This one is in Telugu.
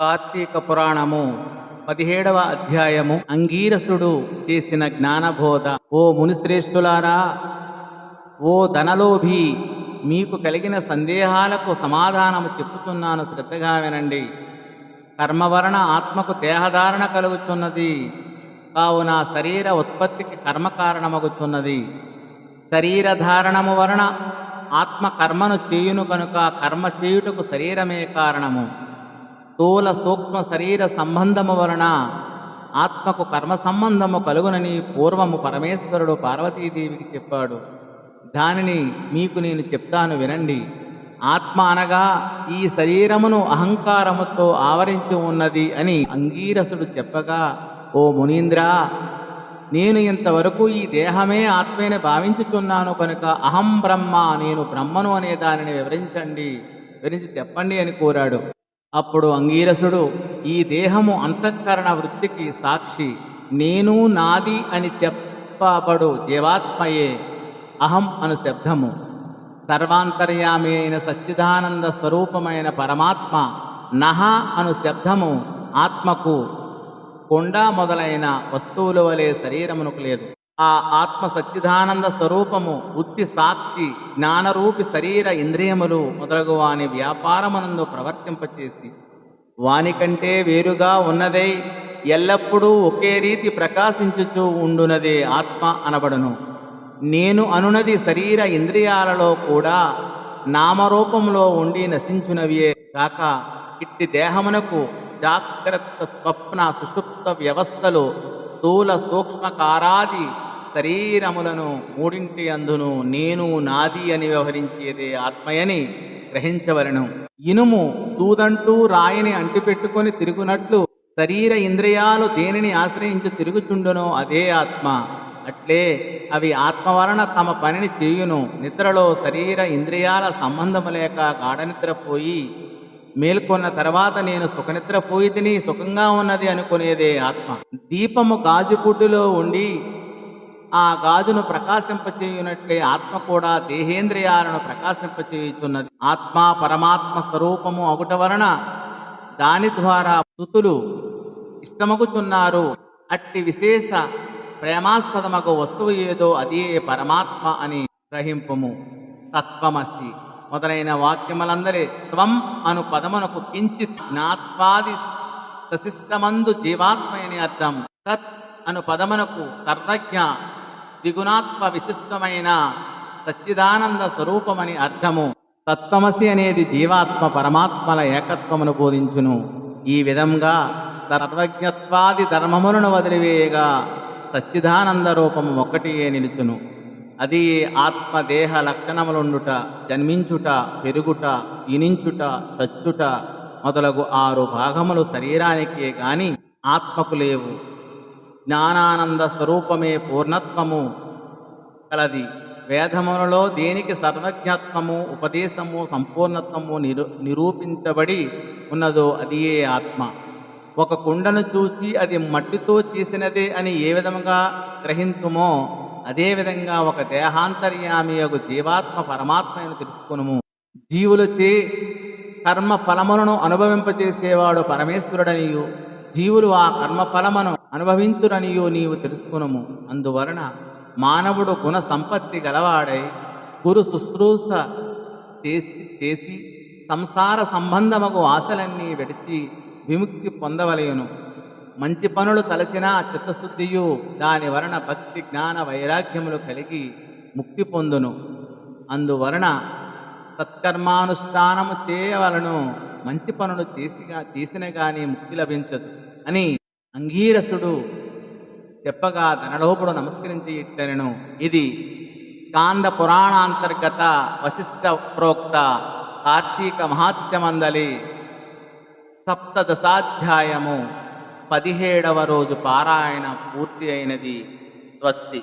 కార్తీక పురాణము పదిహేడవ అధ్యాయము అంగీరసుడు చేసిన జ్ఞానబోధ. ఓ మునిశ్రేష్ఠులారా ఓ ధనలోభి మీకు కలిగిన సందేహాలకు సమాధానము చెప్పుతున్నాను శ్రద్ధగా వినండి. కర్మవరణ ఆత్మకు దేహధారణ కలుగుతున్నది కావున శరీర ఉత్పత్తికి కర్మ కారణమగుతున్నది శరీర ధారణము వలన ఆత్మ కర్మను చేయును కనుక కర్మ చేయుటకు శరీరమే కారణము. స్థూల సూక్ష్మ శరీర సంబంధము వలన ఆత్మకు కర్మ సంబంధము కలుగునని పూర్వము పరమేశ్వరుడు పార్వతీదేవికి చెప్పాడు. దానిని మీకు నేను చెప్తాను వినండి. ఆత్మ అనగా ఈ శరీరమును అహంకారముతో ఆవరించి ఉన్నది అని అంగీరసుడు చెప్పగా ఓ మునీంద్ర నేను ఇంతవరకు ఈ దేహమే ఆత్మేని భావించుచున్నాను కనుక అహం బ్రహ్మ నేను బ్రహ్మను అనే దానిని వివరించండి వివరించి చెప్పండి అని కోరాడు. అప్పుడు అంగీరసుడు ఈ దేహము అంతఃకరణ వృత్తికి సాక్షి నేను నాది అని చెప్పబడు జీవాత్మయే అహం అను శబ్దము. సర్వాంతర్యామి అయిన సచ్చిదానంద స్వరూపమైన పరమాత్మ నహ అను శబ్దము ఆత్మకు కొండ మొదలైన వస్తువుల వలె శరీరమునకు లేదు. ఆ ఆత్మ సచ్చిదానంద స్వరూపము ఉత్తి సాక్షి జ్ఞానరూపి శరీర ఇంద్రియములు మొదలగు వాని వ్యాపారమునందు ప్రవర్తింపచేసి వానికంటే వేరుగా ఉన్నదై ఎల్లప్పుడూ ఒకే రీతి ప్రకాశించుచూ ఉండునదే ఆత్మ అనబడును. నేను అనునది శరీర ఇంద్రియాలలో కూడా నామరూపంలో ఉండి నశించునవియే కాక ఇట్టి దేహమునకు జాగ్రత్త స్వప్న సుషుప్త వ్యవస్థలు స్థూల సూక్ష్మకారాది శరీరములను మూడింటి అందును నేను నాది అని వ్యవహరించేదే ఆత్మయని గ్రహించవలను. ఇనుము సూదంటూ రాయిని అంటిపెట్టుకొని తిరుగునట్లు శరీర ఇంద్రియాలు దేనిని ఆశ్రయించి తిరుగుచుండునో అదే ఆత్మ. అట్లే అవి ఆత్మ వలన తమ పనిని చేయును. నిద్రలో శరీర ఇంద్రియాల సంబంధము లేక గాఢనిద్రపోయి మేల్కొన్న తర్వాత నేను సుఖనిద్రపోయి తిని సుఖంగా ఉన్నది అనుకునేదే ఆత్మ. దీపము గాజుపుడ్డులో ఉండి ఆ గాజును ప్రకాశింపచేయునట్లే ఆత్మ కూడా దేహేంద్రియాలను ప్రకాశింపచేయుచున్నది. ఆత్మ పరమాత్మ స్వరూపము అగుట వలన దాని ద్వారా స్థుతులు ఇష్టమగుచున్నారు. అట్టి విశేష ప్రేమాస్పదమగు వస్తువు ఏదో అదే పరమాత్మ అని గ్రహింపము. తత్వమస్తి మొదలైన వాక్యములందరి త్వం అను పదమునకు కించిత్ జ్ఞాత్వాది సశిష్టమందు జీవాత్మ అని అర్థం. తత్ అను పదమునకు సర్వజ్ఞ ద్విగుణాత్మ విశిష్టమైన సచ్చిదానంద స్వరూపమని అర్థము. తత్వమసి అనేది జీవాత్మ పరమాత్మల ఏకత్వమును బోధించును. ఈ విధంగా సర్వజ్ఞత్వాది ధర్మములను వదిలివేయగా సచ్చిదానంద రూపము ఒక్కటియే నిలుచును. అది ఆత్మదేహ లక్షణములుండుట జన్మించుట పెరుగుట క్షీణించుట చచ్చుట మొదలగు ఆరు భాగములు శరీరానికే గాని ఆత్మకు లేవు. జ్ఞానానంద స్వరూపమే పూర్ణత్వము. కలది. వేదములలో దేనికి సర్వజ్ఞత్వము ఉపదేశము సంపూర్ణత్వము నిరు నిరూపించబడి ఉన్నదో అదియే ఆత్మ. ఒక కుండను చూసి అది మట్టితో చేసినదే అని ఏ విధముగా గ్రహింతుమో అదేవిధంగా ఒక దేహాంతర్యామి యొక్క జీవాత్మ పరమాత్మను తెలుసుకునుము. జీవులచే కర్మ ఫలములను అనుభవింపచేసేవాడు పరమేశ్వరుడనియు. జీవులు ఆ కర్మఫలమును అనుభవించురనియో నీవు తెలుసుకునుము. అందువలన మానవుడు గుణ సంపత్తి గలవాడై గురు శుశ్రూష చేసి చేసి సంసార సంబంధమగు ఆశలన్నీ విడిచి విముక్తి పొందవలయును మంచి పనులు తలచినా చిత్తశుద్ధియు దాని వలన భక్తి జ్ఞాన వైరాగ్యములు కలిగి ముక్తి పొందును. అందువలన సత్కర్మానుష్ఠానము చేయవలను. మంచి పనులు చేసిగా చేసిన కానీ ముక్తి లభించదు. అని అంగీరసుడు చెప్పగా ధనలోపుడు నమస్కరించి ఇట్టనెను. ఇది స్కాంద పురాణాంతర్గత వశిష్ట ప్రోక్త కార్తీక మహాత్యమందలి సప్తదశాధ్యాయము పదిహేడవ రోజు పారాయణ పూర్తి అయినది స్వస్తి.